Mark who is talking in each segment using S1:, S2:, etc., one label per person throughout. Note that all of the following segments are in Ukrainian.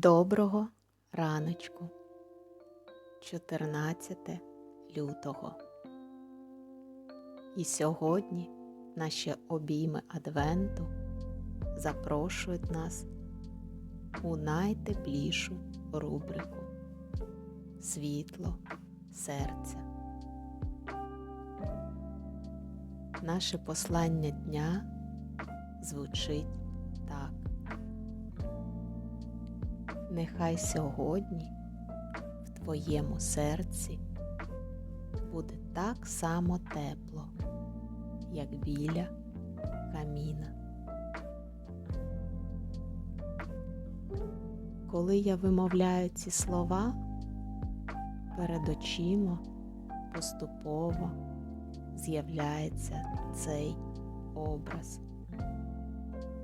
S1: Доброго раночку, 14 лютого. І сьогодні наші обійми Адвенту запрошують нас у найтеплішу рубрику Світло серця. Наше послання дня звучить так. Нехай сьогодні в твоєму серці буде так само тепло, як біля каміна. Коли я вимовляю ці слова, перед очима поступово з'являється цей образ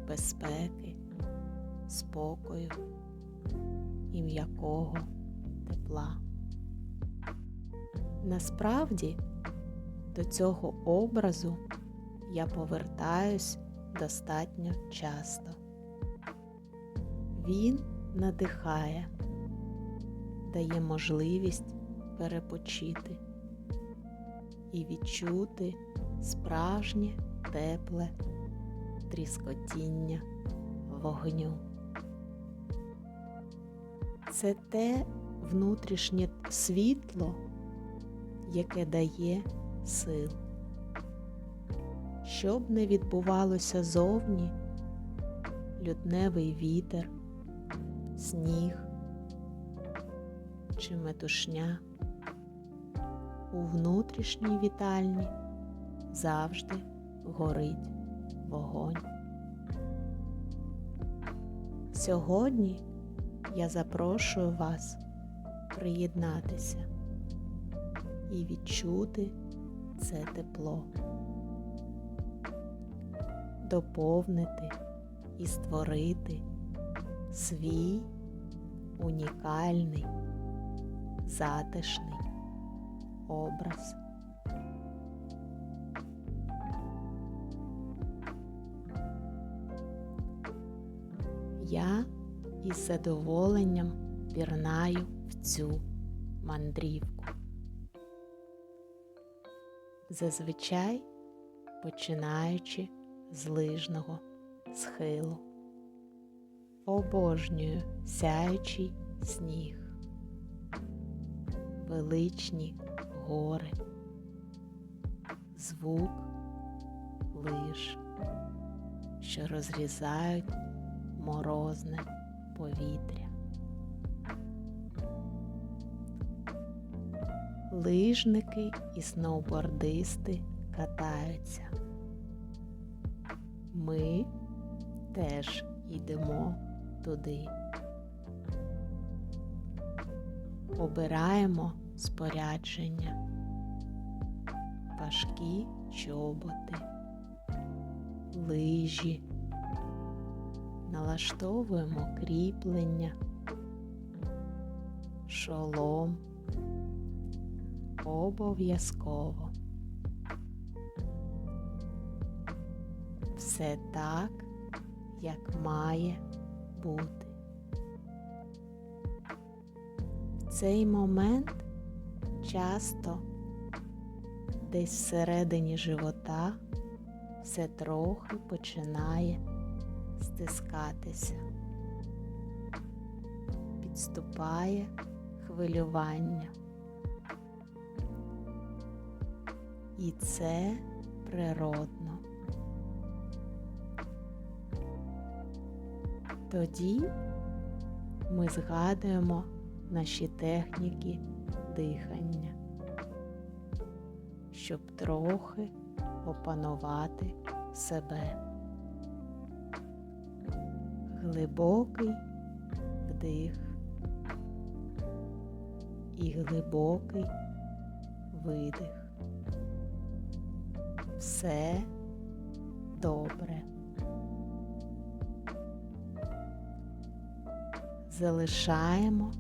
S1: безпеки, спокою і м'якого тепла. Насправді до цього образу я повертаюсь достатньо часто. Він надихає, дає можливість перепочити і відчути справжнє тепле тріскотіння вогню. Це те внутрішнє світло, яке дає сил. Що б не відбувалося зовні, лютневий вітер, сніг чи метушня, у внутрішній вітальні завжди горить вогонь. Сьогодні я запрошую вас приєднатися і відчути це тепло, доповнити і створити свій унікальний, затишний образ. Я із задоволенням пірнаю в цю мандрівку. Зазвичай починаючи з лижного схилу. Обожнюю сяючий сніг, величні гори, звук лиж, що розрізають морозне повітря. Лижники і сноубордисти катаються. Ми теж йдемо туди. Обираємо спорядження, важкі чоботи, лижі налаштовуємо кріплення, шолом обов'язково. Все так, як має бути. В цей момент часто десь всередині живота все трохи починає стискатися, підступає хвилювання. І це природно. Тоді ми згадуємо наші техніки дихання, щоб трохи опанувати себе. Глибокий вдих і глибокий видих. Все добре. Залишаємо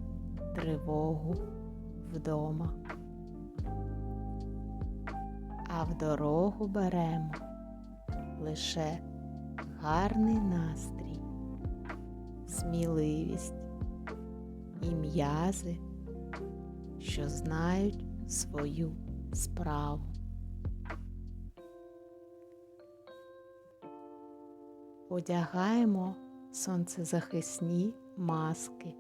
S1: тривогу вдома, а в дорогу беремо лише гарний настрій, сміливість і м'язи, що знають свою справу. Одягаємо сонцезахисні маски,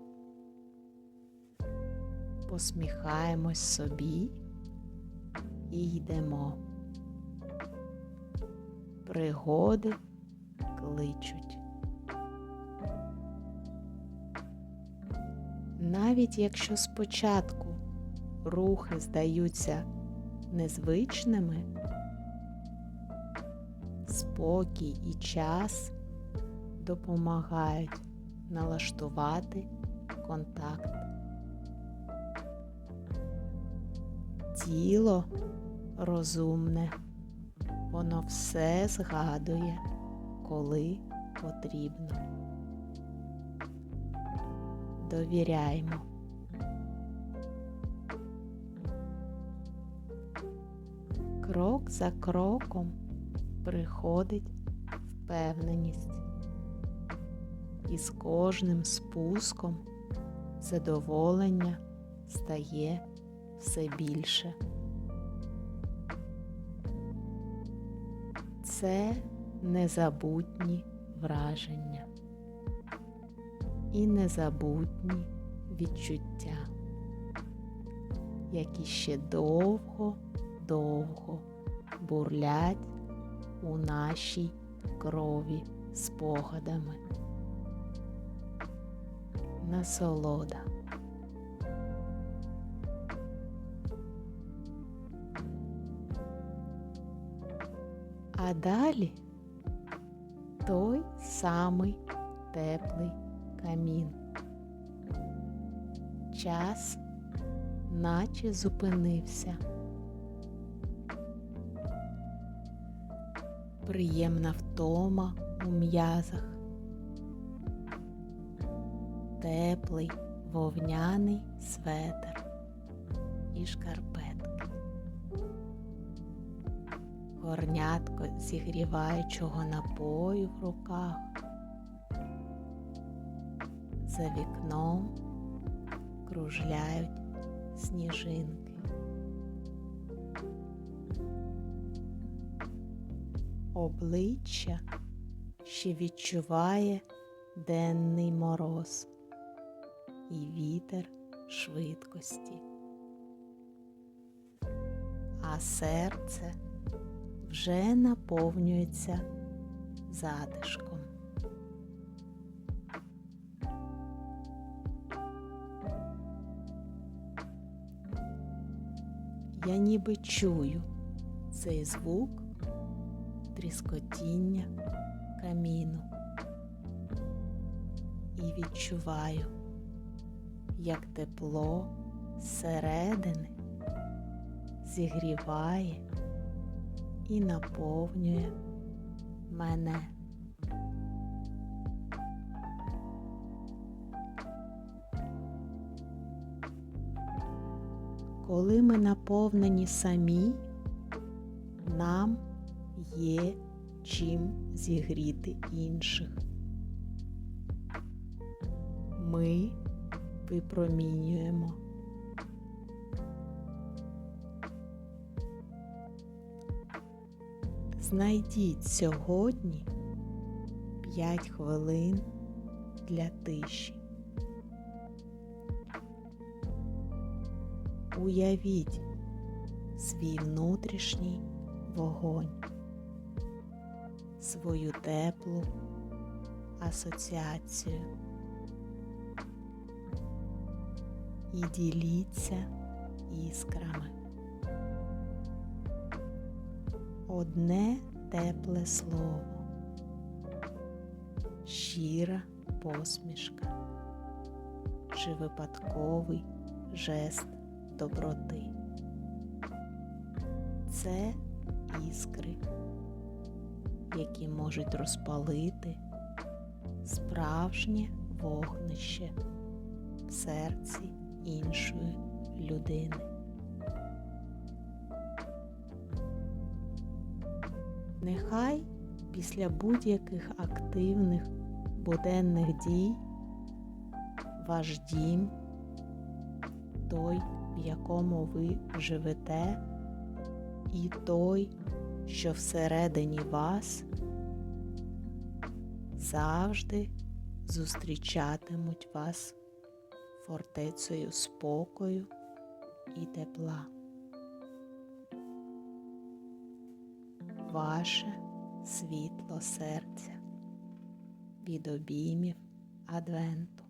S1: посміхаємось собі і йдемо. Пригоди кличуть. Навіть якщо спочатку рухи здаються незвичними, спокій і час допомагають налаштувати контакт. Тіло розумне, воно все згадує, коли потрібно. Довіряймо. Крок за кроком приходить впевненість, і з кожним спуском задоволення стає все більше. Це незабутні враження і незабутні відчуття, які ще довго-довго бурлять у нашій крові спогадами. Насолода. А далі той самий теплий камін. Час наче зупинився. Приємна втома у м'язах, теплий вовняний светр і шкарпетки, горнятко зігріваючого напою в руках. За вікном кружляють сніжинки. Обличчя ще відчуває денний мороз і вітер швидкості, а серце вже наповнюється затишком. Я ніби чую цей звук тріскотіння каміну і відчуваю, як тепло зсередини зігріває і наповнює мене. Коли ми наповнені самі, нам є чим зігріти інших. Ми випромінюємо. Знайдіть сьогодні 5 хвилин для тиші. Уявіть свій внутрішній вогонь, свою теплу асоціацію. І діліться іскрами. Одне тепле слово, щира посмішка чи випадковий жест доброти. Це іскри, які можуть розпалити справжнє вогнище в серці іншої людини. Нехай після будь-яких активних буденних дій ваш дім той, в якому ви живете, і той, що всередині вас завжди зустрічатимуть вас фортецею спокою і тепла. Ваше світло серця від обіймів Адвенту.